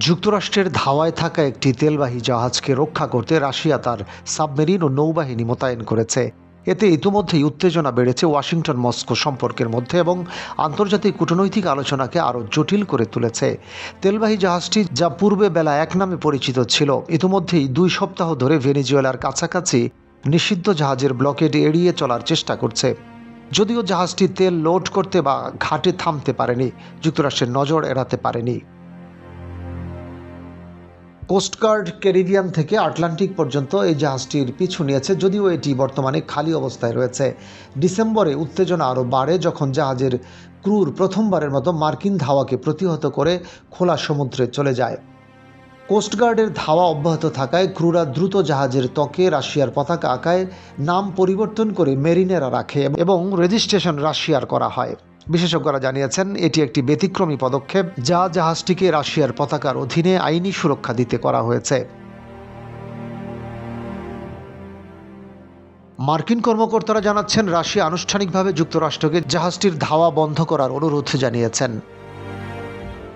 যুক্তরাষ্ট্রের ধাওয়ায় থাকা একটি তেলবাহী জাহাজকে রক্ষা করতে রাশিয়া তার সাবমেরিন ও নৌবাহিনী মোতায়েন করেছে। এতে ইতিমধ্যেই উত্তেজনা বেড়েছে ওয়াশিংটন মস্কো সম্পর্কের মধ্যে এবং আন্তর্জাতিক কূটনৈতিক আলোচনাকে আরও জটিল করে তুলেছে। তেলবাহী জাহাজটি যা পূর্বে বেলা এক নামে পরিচিত ছিল, ইতিমধ্যেই দুই সপ্তাহ ধরে ভেনিজুয়েলার কাছাকাছি নিষিদ্ধ জাহাজের ব্লকেড এড়িয়ে চলার চেষ্টা করছে। যদিও জাহাজটি তেল লোড করতে বা ঘাটে থামতে পারেনি, যুক্তরাষ্ট্রের নজর এড়াতে পারেনি। কোস্টগার্ড ক্যারিবিয়ান থেকে আটলান্টিক পর্যন্ত এই জাহাজটির পিছু নিয়েছে, যদিও এটি বর্তমানে খালি অবস্থায় রয়েছে। ডিসেম্বরে উত্তেজনা আরও বাড়ে যখন জাহাজের ক্রুর প্রথমবারের মতো মার্কিন ধাওয়াকে প্রতিহত করে খোলা সমুদ্রে চলে যায়। কোস্টগার্ডের ধাওয়া অব্যাহত থাকায় ক্রুরা দ্রুত জাহাজের ত্বকে রাশিয়ার পতাকা আঁকায় নাম পরিবর্তন করে মেরিনেরা রাখে এবং রেজিস্ট্রেশন রাশিয়ার করা হয়। বিশেষজ্ঞরা জানিয়েছেন, এটি একটি ব্যতিক্রমী পদক্ষেপ যা জাহাজটিকে রাশিয়ার পতাকার অধীনে আইনি সুরক্ষা দিতে করা হয়েছে। মার্কিন কর্মকর্তারা জানাচ্ছেন, রাশিয়া আনুষ্ঠানিকভাবে যুক্তরাষ্ট্রকে জাহাজটির ধাওয়া বন্ধ করার অনুরোধ জানিয়েছেন।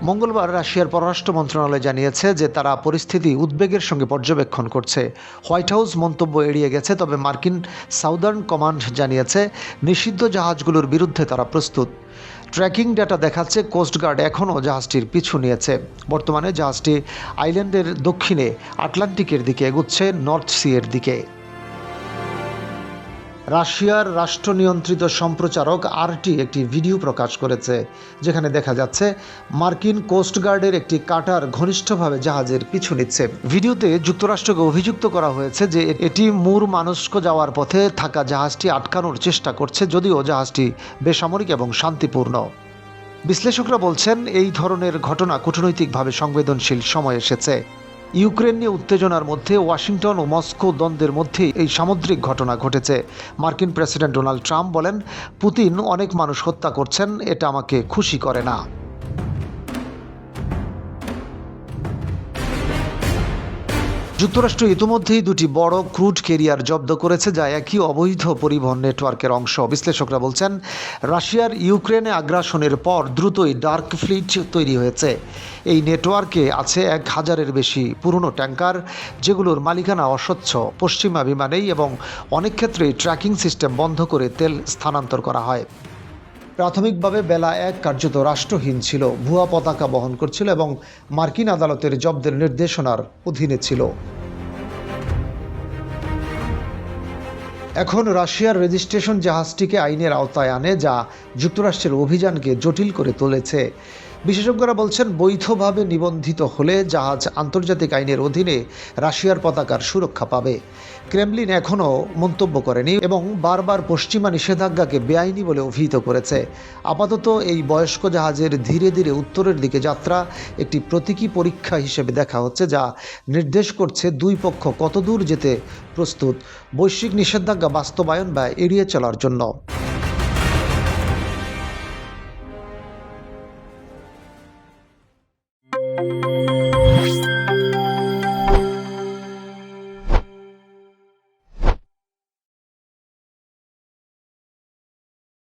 মঙ্গলবার রাশিয়ার পররাষ্ট্র মন্ত্রণালয় জানিয়েছে যে তারা পরিস্থিতি উদ্বেগের সঙ্গে পর্যবেক্ষণ করছে। হোয়াইট হাউস মন্তব্য এড়িয়ে গেছে, তবে মার্কিন সাউদার্ন কমান্ড জানিয়েছে, নিষিদ্ধ জাহাজগুলোর বিরুদ্ধে তারা প্রস্তুত। ট্র্যাকিং ডেটা দেখাচ্ছে কোস্টগার্ড এখনও জাহাজটির পিছু নিয়েছে। বর্তমানে জাহাজটি আইল্যান্ডের দক্ষিণে আটলান্টিকের দিকে এগুচ্ছে, নর্থ সি এর দিকে। রাশিয়ার রাষ্ট্র নিয়ন্ত্রিত সম্প্রচারক আরটি একটি ভিডিও প্রকাশ করেছে, যেখানে দেখা যাচ্ছে মার্কিন কোস্টগার্ডের একটি কাটার ঘনিষ্ঠভাবে জাহাজের পিছু নিচ্ছে। ভিডিওতে যুক্তরাষ্ট্রকে অভিযুক্ত করা হয়েছে যে এটি মূর মানস্ক যাওয়ার পথে থাকা জাহাজটি আটকানোর চেষ্টা করছে, যদিও জাহাজটি বেসামরিক এবং শান্তিপূর্ণ। বিশ্লেষকরা বলছেন, এই ধরনের ঘটনা কূটনৈতিকভাবে সংবেদনশীল সময় এসেছে। ইউক্রেন নিয়ে উত্তেজনার মধ্যে ওয়াশিংটন ও মস্কো দ্বন্দ্বের মধ্যে এই সামুদ্রিক ঘটনা ঘটেছে। মার্কিন প্রেসিডেন্ট ডোনাল্ড ট্রাম্প বলেন, পুতিন অনেক মানুষ হত্যা করছেন, এটা আমাকে খুশি করে না। যুক্তরাষ্ট্র ইতিমধ্যেই দুটি বড় ক্রুড কেরিয়ার জব্দ করেছে যা একই অবৈধ পরিবহন নেটওয়ার্কের অংশ। বিশ্লেষকরা বলছেন, রাশিয়ার ইউক্রেনে আগ্রাসনের পর দ্রুতই ডার্ক ফ্লিট তৈরি হয়েছে। এই নেটওয়ার্কে আছে এক হাজারের বেশি পুরনো ট্যাঙ্কার, যেগুলোর মালিকানা অস্বচ্ছ। পশ্চিমা বিমানেই এবং অনেক ক্ষেত্রেই ট্র্যাকিং সিস্টেম বন্ধ করে তেল স্থানান্তর করা হয়। প্রাথমিকভাবে বেলা এক কার্যত রাষ্ট্রহীন ছিল। ভুয়া পতাকা বহন করছিল এবং মার্কিন আদালতের জব্দের নির্দেশনার অধীনে ছিল। এখন রাশিয়ার রেজিস্ট্রেশন জাহাজটিকে আইনের আওতায় আনে, যা যুক্তরাষ্ট্রের অভিযানকে জটিল করে তুলেছে। বিশেষজ্ঞরা বলছেন, বৈধভাবে নিবন্ধিত হলে জাহাজ আন্তর্জাতিক আইনের অধীনে রাশিয়ার পতাকার সুরক্ষা পাবে। ক্রেমলিন এখনও মন্তব্য করেনি এবং বারবার পশ্চিমা নিষেধাজ্ঞাকে বেআইনি বলে অভিহিত করেছে। আপাতত এই বয়স্ক জাহাজের ধীরে ধীরে উত্তরের দিকে যাত্রা একটি প্রতীকী পরীক্ষা হিসেবে দেখা হচ্ছে, যা নির্দেশ করছে দুই পক্ষ কতদূর যেতে প্রস্তুত। বৈশ্বিক নিষেধাজ্ঞা বাস্তবায়ন বা এড়িয়ে চলার জন্য।